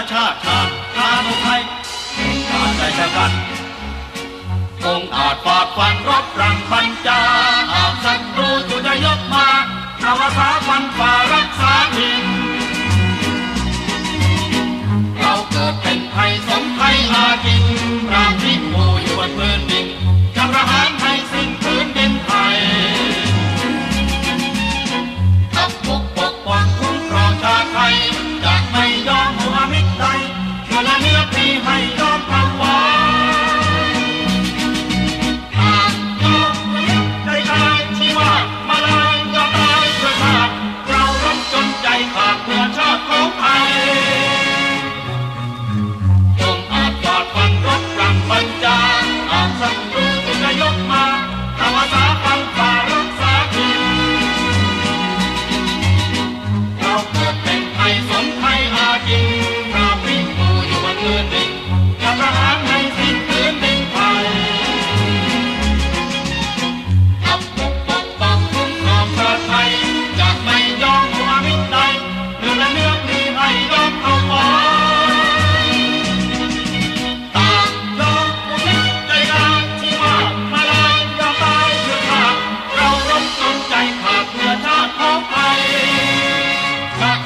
ชาชาชาติทางไทยชาติใจชาติองอาจฝากฟันรบรังบรรจา happy, my God.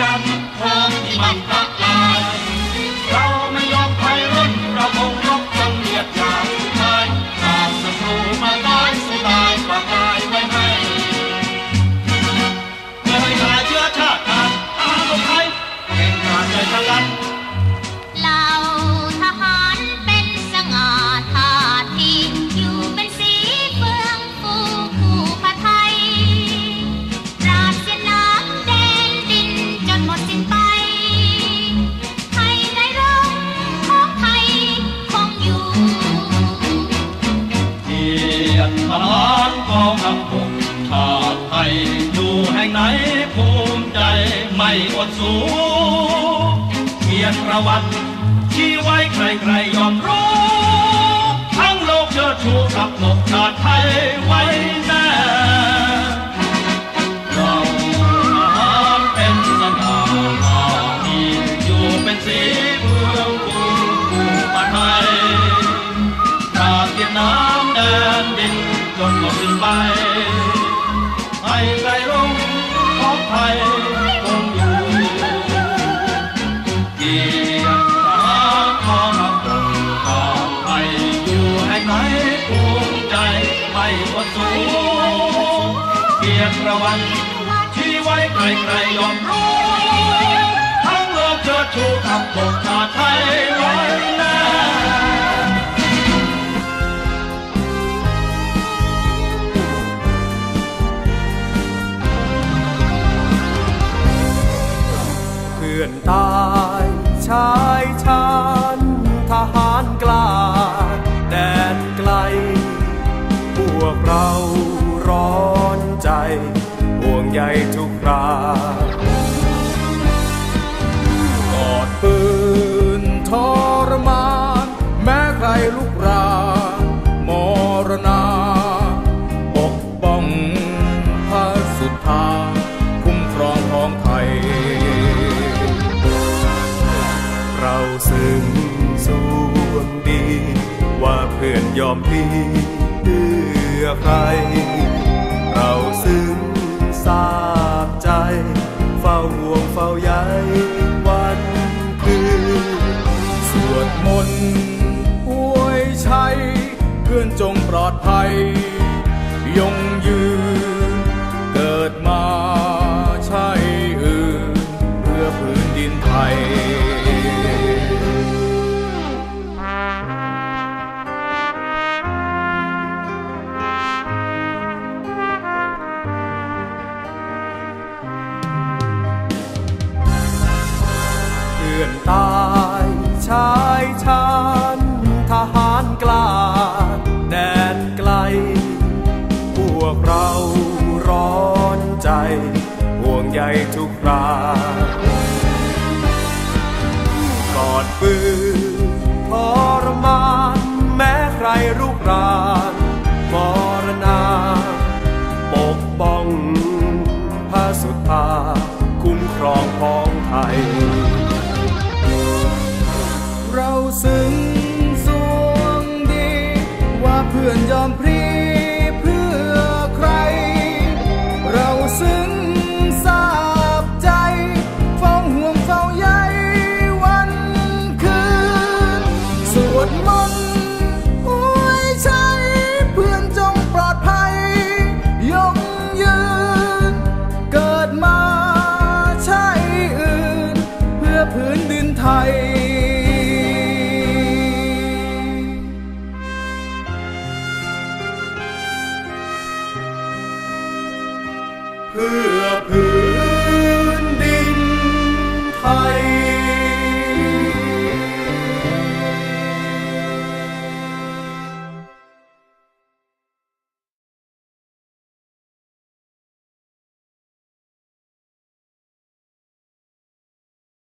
กันจำเทอมที่มันตะลายเราไม่ยอมใครรุ่นเราคงรบจนเลียดยามไทยหากศัตรูมาได้สู้ตายปรตายไว้ให้เผื่คยหาเชื้อชาติทานอาหารขอไทยเก่งกาจใจฉลัด ไหนภูมิใจไม่อดสูเขียนประวัติที่ไว้ใครๆยอมรู้ทั้งโลกเชิดชูกับโลกชาติไทยไว้แน่เราเป็นสนามมาอีอยู่เป็นสีเมืองภูมาไทยจากเวีดนามแดนดินจนหมดสิ้นไป ไทยคงอยู่เกียรติทหารมามางกองอยู่แห่งไหนภูใจไม่กดสูงเกียรติระวันที่ไว้ใครๆยอมรู้ทั้งโลกเชิดชูคำบอกชาไทยไว้แล้ ห่วงใยทุกครากอดปืนทรมาน แม้ใครลุกรามรณา ปกป้องพระสุธาคุ้มครองของไทย เราซึ้งสวงดี ว่าเพื่อนยอมดีเพื่อใคร ซาบใจ เฝ้าห่วงเฝ้าใยวันคืน สวดมนต์อวยชัย เพื่อนจงปลอดภัย ยงยืน ทุกครากอดปืนทรมานแม้ใครรุกรานมรณา ปกป้องพระสุธาคุ้มครองพ้องไทย เราซึ้งสวงดี ว่าเพื่อนยอมพลี